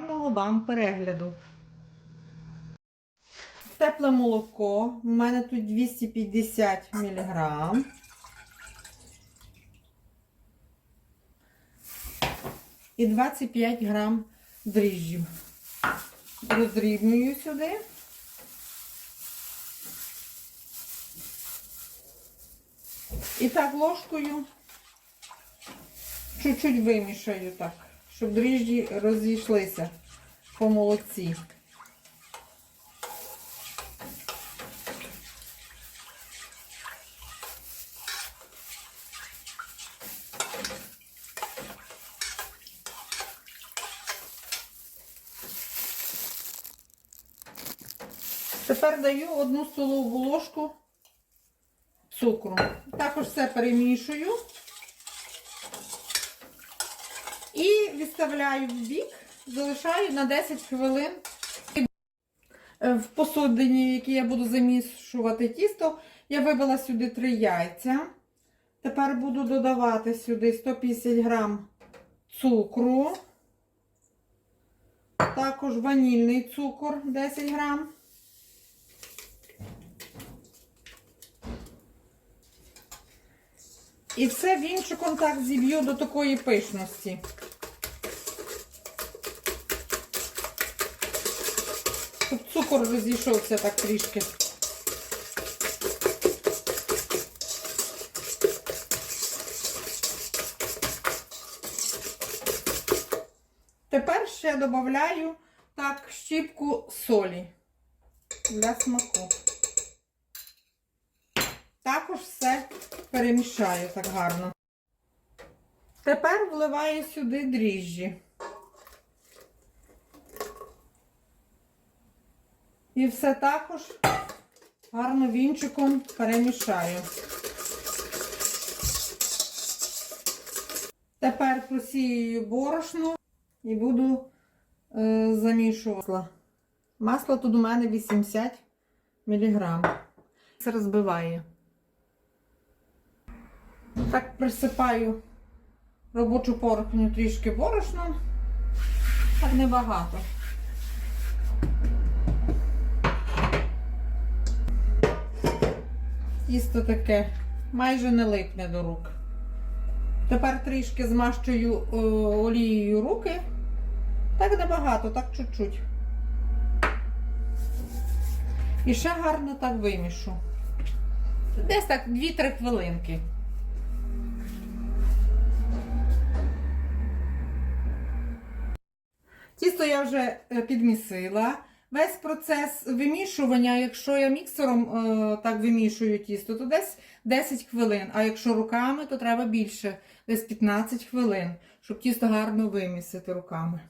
Гарного вам перегляду. Тепле молоко. У мене тут 250 мг. І 25 грам дріжджів. Розрівнюю сюди. І так ложкою чуть-чуть вимішаю так, щоб дріжджі розійшлися по молоці. Тепер даю одну столову ложку цукру. Також все перемішую і відставляю в бік, залишаю на 10 хвилин. В посудині, в я буду замішувати тісто, я вибила сюди 3 яйця. Тепер буду додавати сюди 150 грам цукру, також ванільний цукор 10 грам. І все вінчиком так зіб'ю до такої пишності. Щоб цукор розійшовся так трішки. Тепер ще додаю так щіпку солі для смаку. Також все перемішаю так гарно. Тепер вливаю сюди дріжджі. І все також гарно вінчиком перемішаю. Тепер просію борошно і буду е, замішувати. Масло тут у мене 80 мг. Це розбиває. Так присипаю робочу порохню трішки борошном. Так небагато. Тісто таке майже не липне до рук. Тепер трішки змащую е, олією руки. Так небагато, так чуть-чуть. І ще гарно так вимішу. Десь так 2-3 хвилинки. Тісто я вже е, підмісила. Весь процес вимішування, якщо я міксером е, так вимішую тісто, то десь 10 хвилин. А якщо руками, то треба більше, десь 15 хвилин, щоб тісто гарно вимісити руками.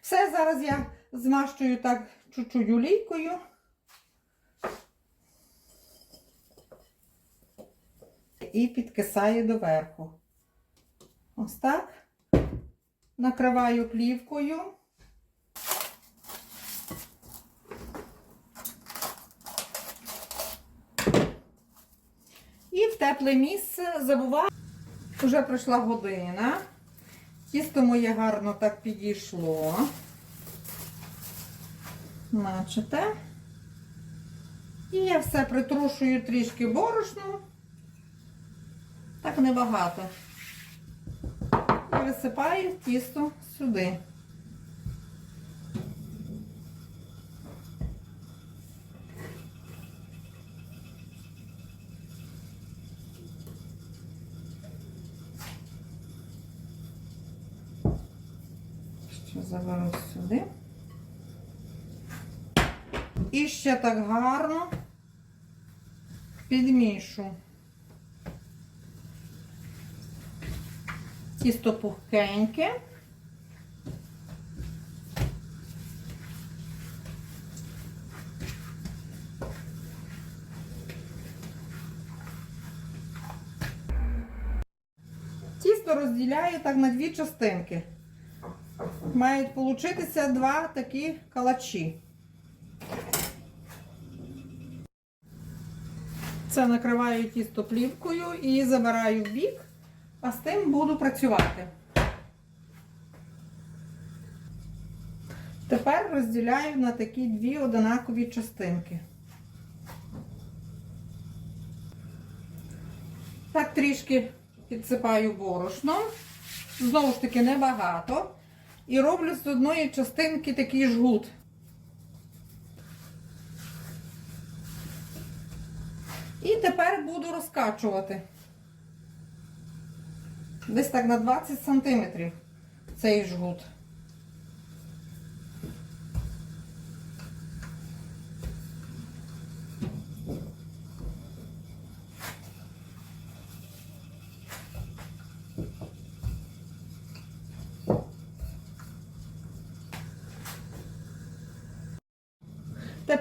Все, зараз я змащую так чуть-чуть олійкою. І підкисаю доверху. Ось так. Накриваю плівкою. І в тепле місце забуваю. Вже пройшла година. Тісто моє гарно так підійшло. Бачите? І я все притрушую трішки борошном. Так небагато. І висипаю тісто сюди. Ще заберу сюди. І ще так гарно підмішу. Тісто пухкеньке. Розділяю так на дві частинки. Мають получитися два такі калачі. Це накриваю тісто плівкою і забираю в бік, а з тим буду працювати. Тепер розділяю на такі дві однакові частинки. Так трішки підсипаю борошном. Знову ж таки, небагато. І роблю з одної частинки такий жгут. І тепер буду розкачувати. Десь так на 20 сантиметрів цей жгут.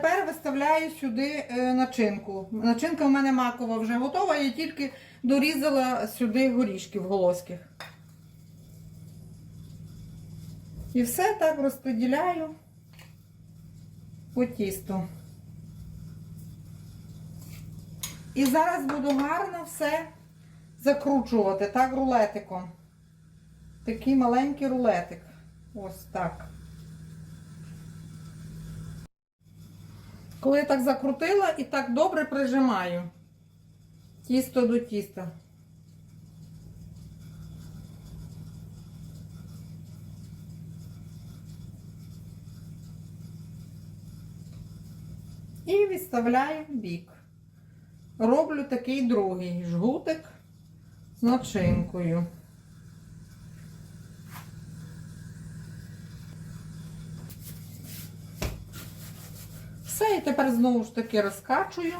Тепер виставляю сюди е, начинку. Начинка в мене макова вже готова, я тільки дорізала сюди горішків голоских. І все так розподіляю по тісту. І зараз буду гарно все закручувати, так, рулетиком. Такий маленький рулетик. Ось так. Коли я так закрутила і так добре прижимаю тісто до тіста. І відставляю в бік. Роблю такий другий жгутик з начинкою. Все, і тепер знову ж таки розкачую.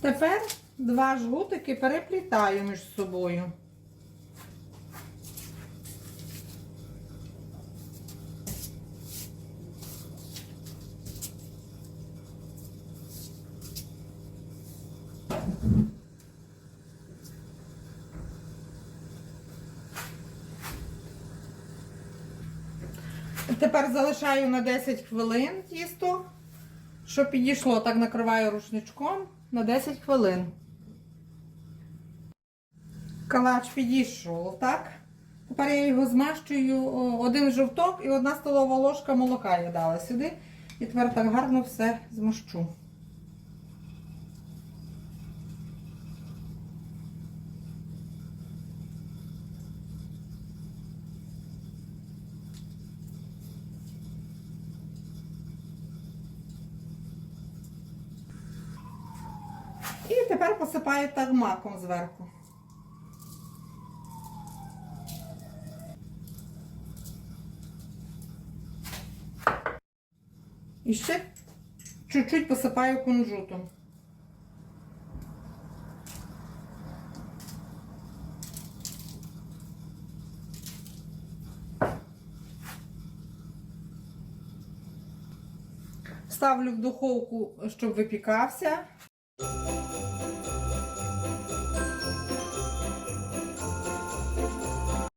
Тепер два жгутики переплітаю між собою. Тепер залишаю на 10 хвилин тісто, щоб підійшло, так накриваю рушничком на 10 хвилин. Калач підійшов, так? Тепер я його змащую один жовток і одна столова ложка молока я дала сюди. І тепер так гарно все змащу. І тепер посипаю так маком зверху. І ще чуть-чуть посипаю кунжутом. Ставлю в духовку, щоб випікався.